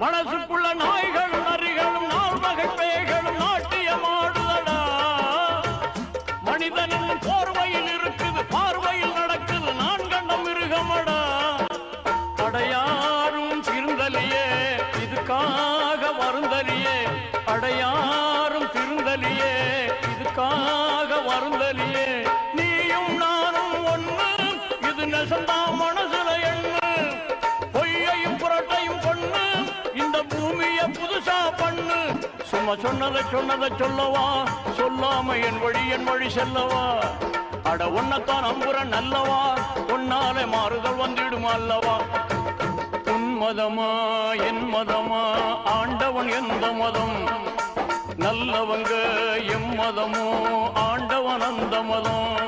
மனசுக்குள்ள நாய்கள் நரிகளும் நாள் வகை பேய்களும் நாட்டியமாடுதடா. மனிதனின் போர்வையில் இருக்குது பார்வையில் நடக்குது நான் கண்ட மிருகமடா. அடையாரும் திருந்தலியே இதுக்காக வருந்தலியே. அடையாரும் திருந்தலியே இதுக்காக வருந்தலியே. நீயும் நானும் ஒண்ணு இது நெசந்தா சும்மா சொன்னதை சொன்னதை சொல்லவா? சொல்லாம என் வழி என் வழி செல்லவா? அட உன்னத்தான் அம்புற நல்லவா உன்னாலே மாறுதல் வந்துடும் அல்லவா? உன் மதமா என் மதமா? ஆண்டவன் எந்த மதம்? நல்லவங்க எம் மதமோ? ஆண்டவன் அந்த மதம்?